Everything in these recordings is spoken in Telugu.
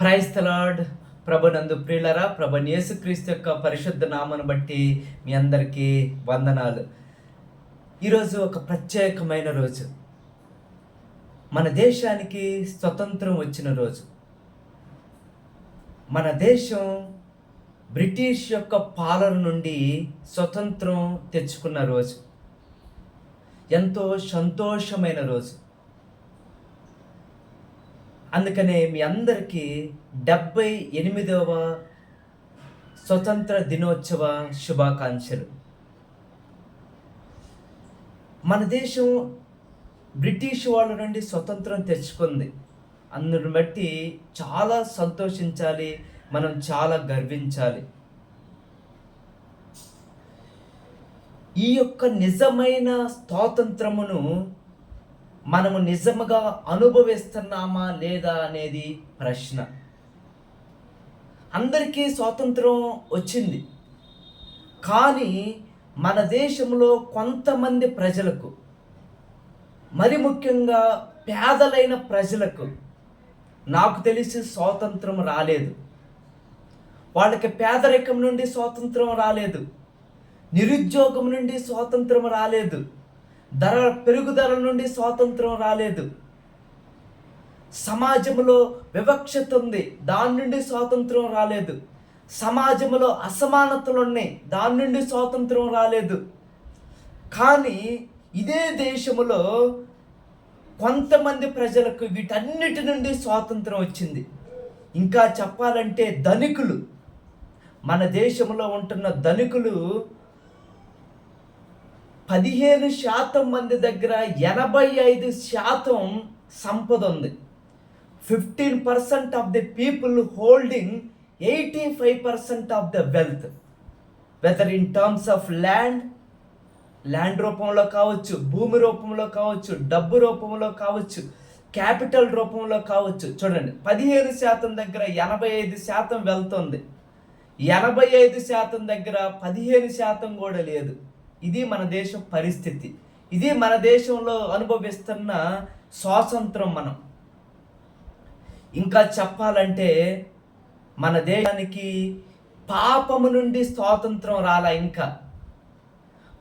ప్రైజ్ తలాడ్ ప్రభనందు ప్రియులరా ప్రభ యేసుక్రీస్తు యొక్క పరిశుద్ధ నామను బట్టి మీ అందరికీ వందనాలు. ఈరోజు ఒక ప్రత్యేకమైన రోజు. మన దేశానికి స్వతంత్రం వచ్చిన రోజు. మన దేశం బ్రిటిష్ యొక్క పాలన నుండి స్వతంత్రం తెచ్చుకున్న రోజు. ఎంతో సంతోషమైన రోజు. అందుకనే మీ అందరికీ డెబ్బై ఎనిమిదవ స్వతంత్ర దినోత్సవ శుభాకాంక్షలు. మన దేశం బ్రిటిష్ వాళ్ళ నుండి స్వతంత్రం తెచ్చుకుంది. అందుని బట్టి చాలా సంతోషించాలి మనం చాలా గర్వించాలి. ఈ యొక్క నిజమైన స్వాతంత్రమును మనము నిజముగా అనుభవిస్తున్నామా లేదా అనేది ప్రశ్న. అందరికీ స్వాతంత్రం వచ్చింది. కానీ మన దేశంలో కొంతమంది ప్రజలకు మరి ముఖ్యంగా పేదలైన ప్రజలకు నాకు తెలిసి స్వాతంత్రం రాలేదు. వాళ్ళకి పేదరికం నుండి స్వాతంత్రం రాలేదు. నిరుద్యోగం నుండి స్వాతంత్రం రాలేదు. ధర పెరుగుదల నుండి స్వాతంత్రం రాలేదు. సమాజంలో వివక్షత ఉంది దాని నుండి స్వాతంత్రం రాలేదు. సమాజంలో అసమానతలు ఉన్నాయి దాని నుండి స్వాతంత్రం రాలేదు. కానీ ఇదే దేశంలో కొంతమంది ప్రజలకు వీటన్నిటి నుండి స్వాతంత్రం వచ్చింది. ఇంకా చెప్పాలంటే ధనికులు. మన దేశంలో ఉంటున్న ధనికులు పదిహేను శాతం మంది దగ్గర ఎనభై ఐదు శాతం సంపద ఉంది. Fifteen percent of the people holding eighty five percent of the wealth. Whether in terms of land land రూపంలో కావచ్చు భూమి రూపంలో కావచ్చు డబ్బు రూపంలో కావచ్చు క్యాపిటల్ రూపంలో కావచ్చు చూడండి పదిహేను శాతం దగ్గర ఎనభై ఐదు శాతం వెళ్తుంది ఎనభై ఐదు శాతం దగ్గర పదిహేను శాతం కూడా లేదు. ఇది మన దేశం పరిస్థితి. ఇది మన దేశంలో అనుభవిస్తున్న స్వాతంత్రం మనం. ఇంకా చెప్పాలంటే మన దేశానికి పాపము నుండి స్వాతంత్రం రాలా ఇంకా.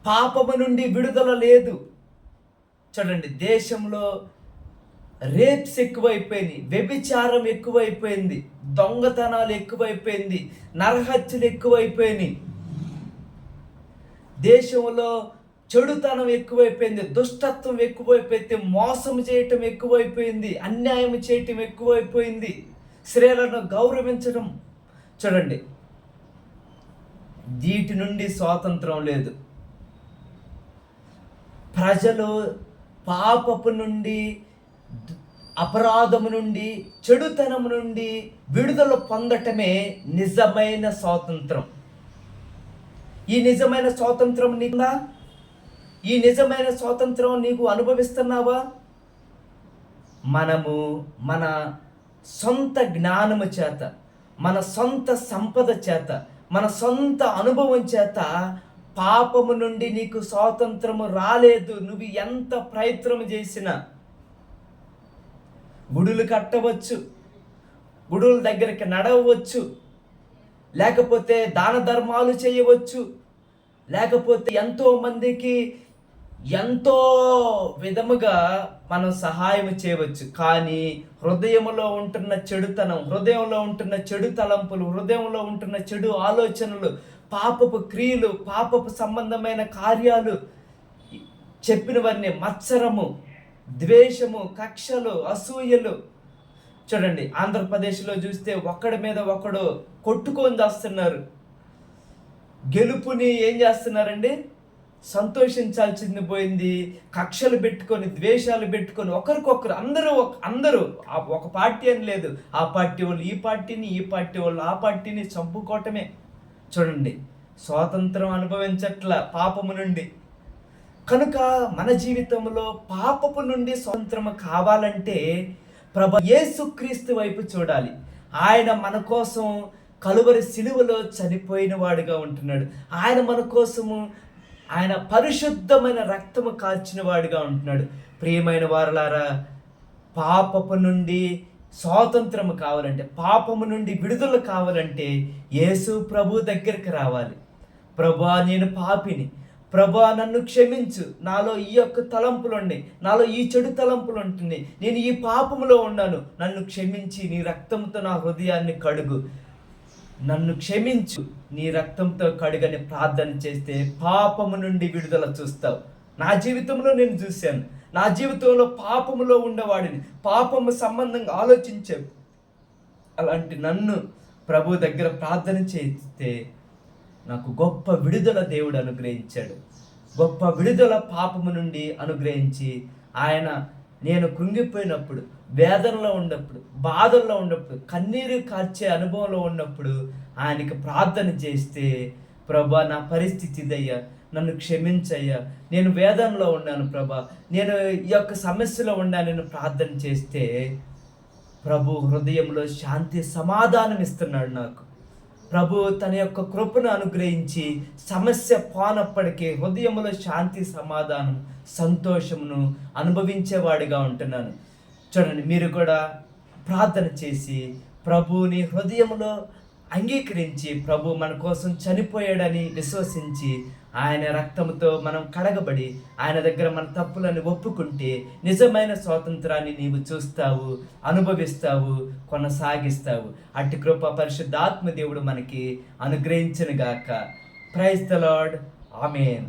పాపము నుండి విడుదల లేదు. చూడండి దేశంలో రేప్స్ ఎక్కువైపోయినాయి వ్యభిచారం ఎక్కువైపోయింది దొంగతనాలు ఎక్కువైపోయింది నరహత్యలు ఎక్కువైపోయినాయి. దేశంలో చెడుతనం ఎక్కువైపోయింది దుష్టత్వం ఎక్కువైపోయింది మోసం చేయటం ఎక్కువైపోయింది అన్యాయం చేయటం ఎక్కువైపోయింది స్త్రీలను గౌరవించడం. చూడండి వీటి నుండి స్వాతంత్రం లేదు. ప్రజలు పాపపు నుండి అపరాధము నుండి చెడుతనం నుండి విడుదల పొందటమే నిజమైన స్వాతంత్రం. ఈ నిజమైన స్వాతంత్రం నీకుందా? ఈ నిజమైన స్వాతంత్రం నీకు అనుభవిస్తున్నావా? మనము మన సొంత జ్ఞానము చేత మన సొంత సంపద చేత మన సొంత అనుభవం చేత పాపము నుండి నీకు స్వాతంత్రము రాలేదు. నువ్వు ఎంత ప్రయత్నం చేసినా గుడులు కట్టవచ్చు గుడుల దగ్గరికి నడవచ్చు లేకపోతే దాన ధర్మాలు చేయవచ్చు లేకపోతే ఎంతో మందికి ఎంతో విధముగా మనం సహాయం చేయవచ్చు. కానీ హృదయంలో ఉంటున్న చెడుతనం హృదయంలో ఉంటున్న చెడు తలంపులు హృదయంలో ఉంటున్న చెడు ఆలోచనలు పాపపు క్రియలు పాపపు సంబంధమైన కార్యాలు చెప్పినవన్నీ మత్సరము ద్వేషము కక్షలు అసూయలు. చూడండి ఆంధ్రప్రదేశ్లో చూస్తే ఒక్కడి మీద ఒకడు కొట్టుకొని చేస్తున్నారు గెలుపుని ఏం చేస్తున్నారండి? సంతోషించాల్సింది పోయింది. కక్షలు పెట్టుకొని ద్వేషాలు పెట్టుకొని ఒకరికొకరు అందరూ ఒక- అందరూ ఒక పార్టీ అని లేదు. ఆ పార్టీ వాళ్ళు ఈ పార్టీని ఈ పార్టీ వాళ్ళు ఆ పార్టీని చంపుకోవటమే. చూడండి స్వాతంత్రం అనుభవించట్ల పాపము నుండి. కనుక మన జీవితంలో పాపపు నుండి స్వతంత్రం కావాలంటే ప్రభు యేసుక్రీస్తు వైపు చూడాలి. ఆయన మన కోసం కలువరి సిలువలో చనిపోయిన వాడుగా ఉంటున్నాడు. ఆయన మన కోసము ఆయన పరిశుద్ధమైన రక్తము కాల్చిన వాడుగా ఉంటున్నాడు. ప్రియమైన వారలారా పాపపు నుండి స్వాతంత్రం కావాలంటే పాపము నుండి విడుదల కావాలంటే యేసు ప్రభు దగ్గరికి రావాలి. ప్రభా నేను పాపిని. ప్రభా నన్ను క్షమించు. నాలో ఈ యొక్క తలంపులు ఉన్నాయి. నాలో ఈ చెడు తలంపులు ఉంటున్నాయి. నేను ఈ పాపములో ఉన్నాను. నన్ను క్షమించి నీ రక్తంతో నా హృదయాన్ని కడుగు. నన్ను క్షమించు. నీ రక్తంతో కడుగని ప్రార్థన చేస్తే పాపము నుండి విడుదల చూస్తావు. నా జీవితంలో నేను చూశాను. నా జీవితంలో పాపములో ఉండేవాడిని పాపము సంబంధంగా ఆలోచించావు. అలాంటి నన్ను ప్రభు దగ్గర ప్రార్థన చేస్తే నాకు గొప్ప విడుదల దేవుడు అనుగ్రహించాడు. గొప్ప విడుదల పాపము నుండి అనుగ్రహించి ఆయన నేను కృంగిపోయినప్పుడు వేదనలో ఉన్నప్పుడు బాధల్లో ఉన్నప్పుడు కన్నీరు కార్చే అనుభవంలో ఉన్నప్పుడు ఆయనకి ప్రార్థన చేస్తే ప్రభా నా పరిస్థితి ఇదయ్యా నన్ను క్షమించయ్యా నేను వేదనలో ఉన్నాను ప్రభా నేను ఈ యొక్క సమస్యలో ఉన్నానని ప్రార్థన చేస్తే ప్రభు హృదయంలో శాంతి సమాధానం ఇస్తున్నాడు నాకు. ప్రభు తన యొక్క కృపను అనుగ్రహించి సమస్య పోనప్పటికీ హృదయంలో శాంతి సమాధానం సంతోషమును అనుభవించేవాడిగా ఉంటున్నాను. చూడండి మీరు కూడా ప్రార్థన చేసి ప్రభుని హృదయంలో అంగీకరించి ప్రభు మన కోసం చనిపోయాడని విశ్వసించి ఆయన రక్తంతో మనం కడగబడి ఆయన దగ్గర మన తప్పులను ఒప్పుకుంటే నిజమైన స్వాతంత్రాన్ని నీవు చూస్తావు అనుభవిస్తావు కొనసాగిస్తావు. అట్టి కృప పరిశుద్ధాత్మ దేవుడు మనకి అనుగ్రహించను గాక ప్రైజ్ ద లార్డ్ ఆమెన్